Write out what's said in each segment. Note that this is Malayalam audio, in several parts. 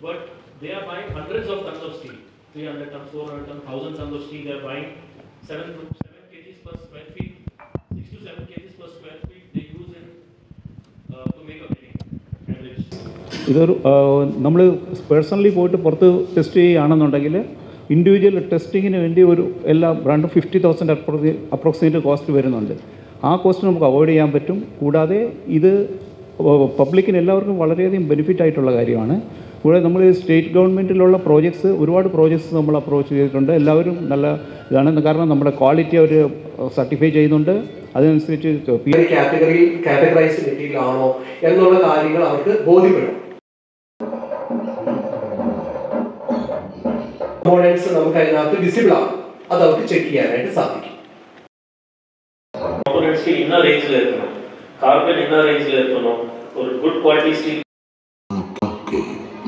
But they are buying hundreds of tons of steel, 300 tons, 400 tons, 1000 tons of steel. They are buying 7, 7 kgs per square feet, 6 to 7 kgs per square feet they use in uh, to make a building. ഇതൊരു നമ്മൾ പേഴ്സണലി പോയിട്ട് പുറത്ത് ടെസ്റ്റ് ചെയ്യുകയാണെന്നുണ്ടെങ്കിൽ ഇൻഡിവിജ്വൽ ടെസ്റ്റിങ്ങിന് വേണ്ടി ഒരു എല്ലാം രണ്ട് ഫിഫ്റ്റി തൗസൻഡ് അപ്രോക്സിമേറ്റ് കോസ്റ്റ് വരുന്നുണ്ട് ആ കോസ്റ്റ് നമുക്ക് അവോയ്ഡ് ചെയ്യാൻ പറ്റും കൂടാതെ ഇത് പബ്ലിക്കിന് എല്ലാവർക്കും വളരെയധികം ബെനിഫിറ്റ് ആയിട്ടുള്ള കാര്യമാണ് കൂടെ നമ്മൾ സ്റ്റേറ്റ് ഗവൺമെന്റിലുള്ള പ്രോജക്ട്സ് ഒരുപാട് പ്രോജക്ട്സ് നമ്മൾ അപ്രോച്ച് ചെയ്തിട്ടുണ്ട്. എല്ലാവരും നല്ല ഇതാണ്. കാരണം നമ്മുടെ ക്വാളിറ്റി അവർ സർട്ടിഫൈ ചെയ്യുന്നുണ്ട്. അതിനനുസരിച്ച് കാറ്റഗറൈസ് എന്നുള്ള കാര്യങ്ങൾ അവർക്ക് ബോധ്യപ്പെടും. നമുക്ക് വിസിബിൾ ചെക്ക് ചെയ്യാനായിട്ട് സാധിക്കും. ഇന്ന റേഞ്ചിൽ എത്തണം കാർബൺ ഇന്ന റേഞ്ചിൽ എത്തണം ഒരു ഗുഡ് ക്വാളിറ്റി സ്റ്റീൽ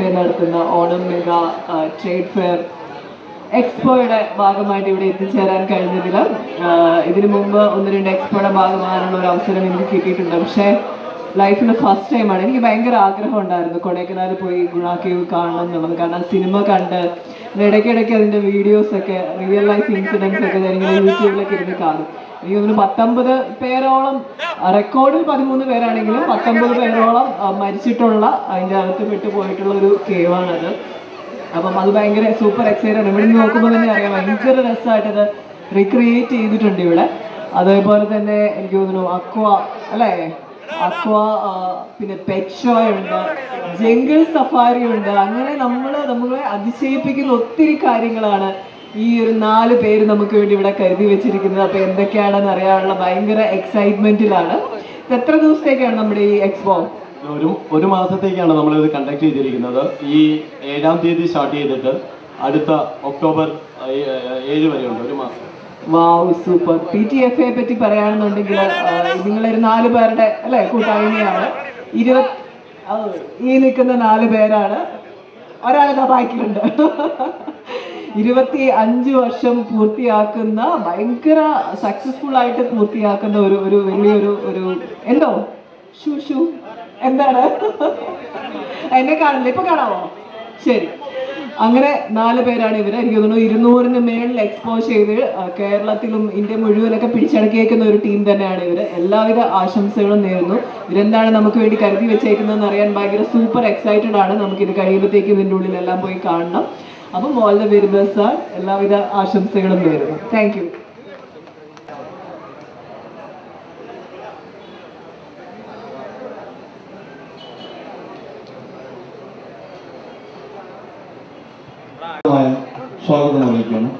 ടി നടത്തുന്ന ഓണം മെഗാ ട്രേഡ് ഫെയർ എക്സ്പോയുടെ ഭാഗമായിട്ട് ഇവിടെ എത്തിച്ചേരാൻ കഴിഞ്ഞതിൽ ഇതിനു മുമ്പ് ഒന്ന് രണ്ട് എക്സ്പോയുടെ ഭാഗമാകാനുള്ള ഒരു അവസരം എനിക്ക് കിട്ടിയിട്ടുണ്ട്. പക്ഷേ ലൈഫിൽ ഫസ്റ്റ് ടൈമാണ് എനിക്ക് ഭയങ്കര ആഗ്രഹം ഉണ്ടായിരുന്നു. കൊടൈക്കനാൽ പോയി ഗുണ കാണണം എന്നുള്ളത്. കാരണം സിനിമ കണ്ട് ഇടയ്ക്കിടയ്ക്ക് അതിന്റെ വീഡിയോസൊക്കെ റിയൽ ലൈഫ് ഇൻസിഡൻസ് ഒക്കെ ഞാനിങ്ങനെ യൂട്യൂബിലൊക്കെ ഇരുന്ന് കാണും. എനിക്ക് ഒരു പത്തൊമ്പത് പേരോളം റെക്കോർഡിൽ പതിമൂന്ന് പേരാണെങ്കിലും പത്തൊമ്പത് പേരോളം മരിച്ചിട്ടുള്ള അതിന്റെ അകത്ത് പെട്ട് പോയിട്ടുള്ള ഒരു കേവാണത് അപ്പം അത് ഭയങ്കര സൂപ്പർ എക്സൈറ്റ് ആണ്. ഇവിടെ നോക്കുമ്പോൾ തന്നെ അറിയാം ഭയങ്കര ഇത് റീക്രിയേറ്റ് ചെയ്തിട്ടുണ്ട് ഇവിടെ. അതേപോലെ തന്നെ എനിക്ക് തോന്നുന്നു അക്വ അല്ലേ? അക്വ പിന്നെ പെറ്റ്ഷോ ഉണ്ട് ജംഗിൾ സഫാരി ഉണ്ട്. അങ്ങനെ നമ്മൾ നമ്മളെ അതിശയിപ്പിക്കുന്ന ഒത്തിരി കാര്യങ്ങളാണ് ഈ ഒരു നാല് പേര് നമുക്ക് വേണ്ടി ഇവിടെ കരുതി വെച്ചിരിക്കുന്നത്. അപ്പോൾ എന്തൊക്കെയാണെന്ന് അറിയാനുള്ള ഭയങ്കര എക്സൈറ്റ്മെന്റിലാണ് എത്ര ദിവസത്തേക്കാണ് നമ്മുടെ ഈ എക്സ്പോ ഒരു ഒരു മാസത്തേക്കാണ് നമ്മൾ ഇത് കണ്ടക്ട് ചെയ്തിരിക്കുന്നത്. ഈ ഏഴാം തീയതി സ്റ്റാർട്ട് ചെയ്തിട്ട് അടുത്ത ഒക്ടോബർ ഏഴ് വരെയുണ്ട്. ഒരു മാസം. Wow super P T F A പറ്റി പറയുകയാണെന്നുണ്ടെങ്കിൽ നിങ്ങളൊരു നാല് പേരുടെ അല്ലെ കൂട്ടായ്മയാണ്. ഇരുപത് ഈ നിൽക്കുന്ന നാല് പേരാണ്. ഒരാളിതാ ബാക്കിലുണ്ട്. ഇരുപത്തി അഞ്ച് വർഷം പൂർത്തിയാക്കുന്ന ഭയങ്കര സക്സസ്ഫുൾ ആയിട്ട് പൂർത്തിയാക്കുന്ന ഒരു ഒരു വലിയൊരു ഒരു എന്തോ? Shoe shoe. എന്താണ്? എന്നെ കാണില്ല ഇപ്പൊ കാണാമോ ശരി. അങ്ങനെ നാല് പേരാണ് ഇവർ എനിക്ക് തോന്നുന്നു ഇരുന്നൂറിന് മേളിൽ എക്സ്പോസ് ചെയ്ത് കേരളത്തിലും ഇന്ത്യ മുഴുവനൊക്കെ പിടിച്ചടക്കിയേക്കുന്ന ഒരു ടീം തന്നെയാണ് ഇവർ എല്ലാവിധ ആശംസകളും നേരുന്നു. ഇവരെന്താണ് നമുക്ക് വേണ്ടി കരുതി വെച്ചേക്കുന്നതെന്ന് അറിയാൻ ഭയങ്കര സൂപ്പർ എക്സൈറ്റഡ് ആണ്. നമുക്ക് ഇത് കഴിയുമ്പോഴത്തേക്കും ഇതിന്റെ ഉള്ളിലെല്ലാം പോയി കാണണം. അപ്പം ഓൾ ദ ആണ് എല്ലാവിധ ആശംസകളും നേരുന്നു. താങ്ക് യു സ്വാഗതം അറിയിക്കണം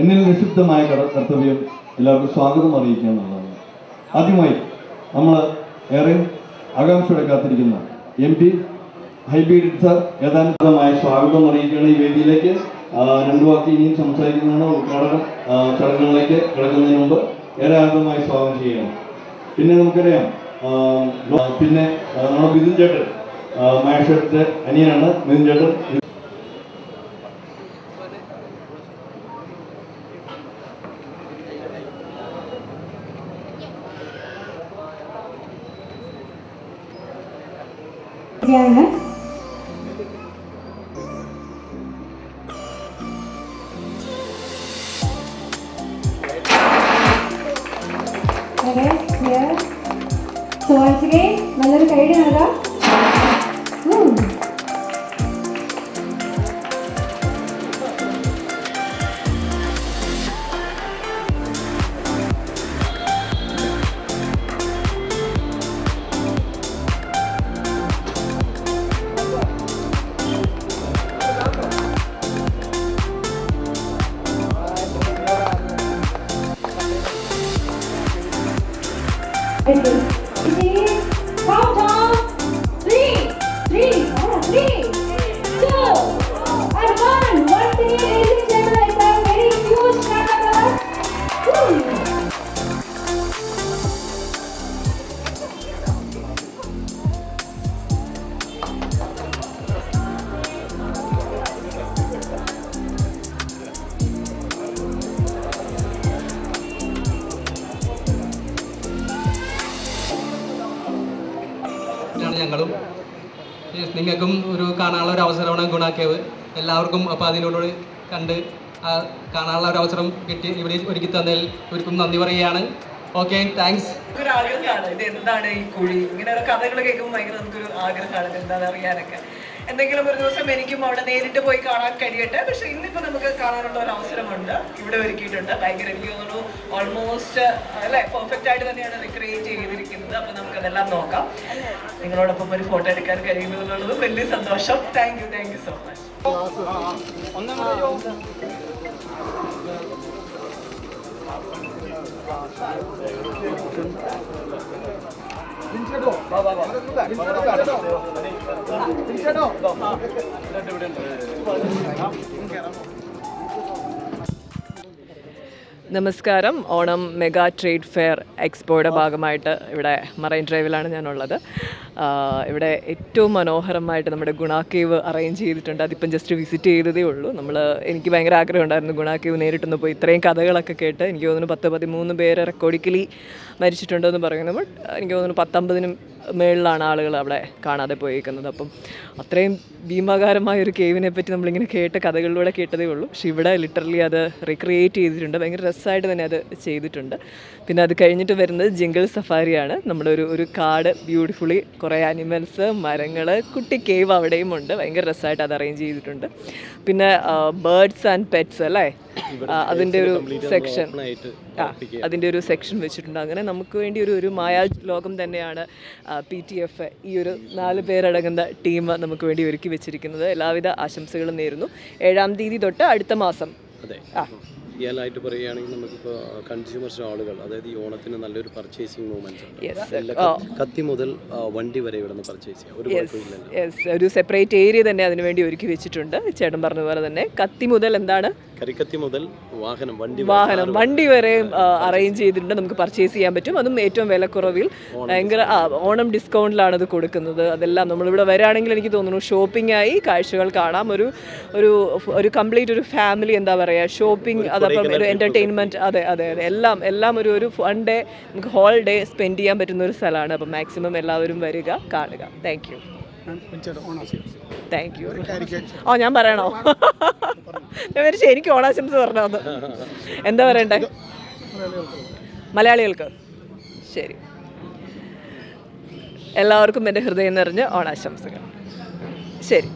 എന്നിൽ നിഷിദ്ധമായ കർത്തവ്യം എല്ലാവർക്കും സ്വാഗതം അറിയിക്കുക എന്നുള്ളതാണ്. ആദ്യമായി നമ്മൾ ഏറെ ആകാംക്ഷയോടെ കാത്തിരിക്കുന്ന എം പി ഹൈബീഡ് സർ ഏതാനുമായ സ്വാഗതം അറിയിക്കുകയാണ് ഈ വേദിയിലേക്ക്. രണ്ടു വാക്ക് ഇനിയും സംസാരിക്കുന്നതാണ് ഉദ്ഘാടന ചടങ്ങുകളിലേക്ക് കിടക്കുന്നതിന് മുമ്പ്. ഏറെ ആദ്യമായി സ്വാഗതം ചെയ്യണം പിന്നെ നമുക്കറിയാം പിന്നെ നമ്മുടെ മിഥുൻ ചേട്ടൻ മാഷത്തെ അനിയനാണ് മിഥുൻ ചേട്ടൻ. ആണ് Okay, here. So once again, നല്ലൊരു കൈഡ് พี่พีพร้อมจ้า നിങ്ങൾക്കും ഒരു കാണാനുള്ള ഒരു അവസരമാണ് ഗുണാക്കേവ് എല്ലാവർക്കും അപ്പോൾ അതിനോട് കണ്ട് കാണാനുള്ള ഒരു അവസരം കിട്ടി. ഇവിടെ ഒരുക്കി തന്നതിൽ ഒരിക്കും നന്ദി പറയുകയാണ്. ഓക്കെ താങ്ക്സ് ഒരു ആഗ്രഹമാണ്. ഇത് എന്താണ് ഈ കുഴി? ഇങ്ങനെ കഥകൾ കേൾക്കുമ്പോൾ ഭയങ്കര നമുക്കൊരു ആഗ്രഹമാണ്. എന്താണെന്ന് അറിയാനൊക്കെ. എന്തെങ്കിലും ഒരു ദിവസം എനിക്കും അവിടെ നേരിട്ട് പോയി കാണാൻ കഴിയട്ടെ. പക്ഷെ ഇന്നിപ്പോൾ നമുക്ക് കാണാനുള്ള ഒരു അവസരമുണ്ട്. ഇവിടെ ഒരുക്കിയിട്ടുണ്ട്. ഭയങ്കര എനിക്ക് തോന്നുന്നു ഓൾമോസ്റ്റ് അല്ലേ പെർഫെക്റ്റ് ആയിട്ട് തന്നെയാണ് റിക്രിയേറ്റ് ചെയ്തിരിക്കുന്നത്. അപ്പോൾ നമുക്കതെല്ലാം നോക്കാം. നിങ്ങളോടൊപ്പം ഒരു ഫോട്ടോ എടുക്കാൻ കഴിയുന്നു എന്നുള്ളത് വലിയ സന്തോഷം. Thank you thank you so much പിടിച്ചേട്ടോ നമസ്കാരം. ഓണം മെഗാ ട്രേഡ് ഫെയർ എക്സ്പോയുടെ ഭാഗമായിട്ട് ഇവിടെ മറൈൻ ഡ്രൈവിലാണ് ഞാനുള്ളത്. ഇവിടെ ഏറ്റവും മനോഹരമായിട്ട് നമ്മുടെ ഗുണ കേവ് അറേഞ്ച് ചെയ്തിട്ടുണ്ട്. അതിപ്പം ജസ്റ്റ് വിസിറ്റ് ചെയ്തതേ ഉള്ളൂ. നമ്മൾ എനിക്ക് ഭയങ്കര ആഗ്രഹം ഉണ്ടായിരുന്നു ഗുണ കേവ് നേരിട്ടൊന്ന് പോയി. ഇത്രയും കഥകളൊക്കെ കേട്ട് എനിക്ക് തോന്നുന്നു പത്ത് പതിമൂന്ന് പേര് റെക്കോർഡിക്കലി മരിച്ചിട്ടുണ്ടെന്ന് പറയുന്നു. ബട്ട് എനിക്ക് തോന്നുന്നു പത്തൊമ്പതിനും മേളിലാണ് ആളുകൾ അവിടെ കാണാതെ പോയിരിക്കുന്നത് അപ്പം അത്രയും ഭീമാകാരമായ ഒരു കേവിനെ പറ്റി നമ്മളിങ്ങനെ കേട്ട കഥകളിലൂടെ കേട്ടതേ ഉള്ളൂ. പക്ഷെ ഇവിടെ ലിറ്ററലി അത് റീക്രിയേറ്റ് ചെയ്തിട്ടുണ്ട്. ഭയങ്കര രസമായിട്ട് തന്നെ അത് ചെയ്തിട്ടുണ്ട്. പിന്നെ അത് കഴിഞ്ഞിട്ട് വരുന്നത് ജിംഗിൾ സഫാരിയാണ് നമ്മുടെ ഒരു ഒരു കാട് ബ്യൂട്ടിഫുള്ളി കുറേ ആനിമൽസ് മരങ്ങൾ കുട്ടി കേവ് അവിടെയും ഉണ്ട്. ഭയങ്കര രസമായിട്ട് അത് അറേഞ്ച് ചെയ്തിട്ടുണ്ട്. പിന്നെ ബേർഡ്സ് ആൻഡ് പെറ്റ്സ് അല്ലേ? അതിന്റെ ഒരു സെക്ഷൻ ആ അതിന്റെ ഒരു സെക്ഷൻ വെച്ചിട്ടുണ്ട്. അങ്ങനെ നമുക്ക് വേണ്ടി ഒരു ഒരു മായാ ലോകം തന്നെയാണ് പി ടി എഫ് ഈ ഒരു നാല് പേരടങ്ങുന്ന ടീം നമുക്ക് വേണ്ടി ഒരുക്കി വെച്ചിരിക്കുന്നത്. എല്ലാവിധ ആശംസകളും നേരുന്നു. ഏഴാം തീയതി തൊട്ട് അടുത്ത മാസം. അതെ. ആ. റിയലായിട്ട് പറയുകയാണെങ്കിൽ നമുക്കിപ്പോൾ കൺസ്യൂമർസ് ആളുകൾ അതായത് ഈ ഓണത്തിന് നല്ലൊരു പർച്ചേസിംഗ് മൂവ്മെന്റ് ആ. കത്തി- മുതൽ വണ്ടി വരെ ഇവിടെ പർച്ചേസ് ചെയ്യാം. ഒരു സെപ്പറേറ്റ് ഏരിയ തന്നെ അതിന് വേണ്ടി ഒരുക്കി വെച്ചിട്ടുണ്ട്. ചേട്ടൻ പറഞ്ഞ പോലെ തന്നെ കത്തി മുതൽ എന്താണ്? കരിക്കത്തി മുതൽ വാഹനം വണ്ടി വരെ, വാഹനം വണ്ടി വരെ അറേഞ്ച് ചെയ്തിട്ടുണ്ട്. നമുക്ക് പർച്ചേസ് ചെയ്യാൻ പറ്റും. അതും ഏറ്റവും വിലക്കുറവിൽ. ഭയങ്കര ഓണം ഡിസ്കൗണ്ടിലാണ് അത് കൊടുക്കുന്നത്. അതെല്ലാം നമ്മളിവിടെ വരാണെങ്കിൽ എനിക്ക് തോന്നുന്നു ഷോപ്പിംഗ് ആയി കാഴ്ചകൾ കാണാം. ഒരു ഒരു ഒരു കംപ്ലീറ്റ് ഒരു ഫാമിലി എന്താ പറയുക ഷോപ്പിംഗ് അതപ്പം ഒരു എന്റർടൈൻമെന്റ് അതെ അതെ അതെ. എല്ലാം എല്ലാം ഒരു ഒരു വൺ ഡേ നമുക്ക് ഹോൾ ഡേ സ്പെൻഡ് ചെയ്യാൻ പറ്റുന്ന ഒരു സ്ഥലമാണ്. അപ്പം മാക്സിമം എല്ലാവരും വരിക കാണുക. താങ്ക് യു താങ്ക് യു ഓ ഞാൻ പറയണോ? എനിക്ക് ഓണാശംസ പറഞ്ഞത് എന്താ പറയണ്ടേ? മലയാളികൾക്ക്. ശരി. എല്ലാവർക്കും എന്റെ ഹൃദയം നിറഞ്ഞ് ഓണാശംസകൾ. ശരി.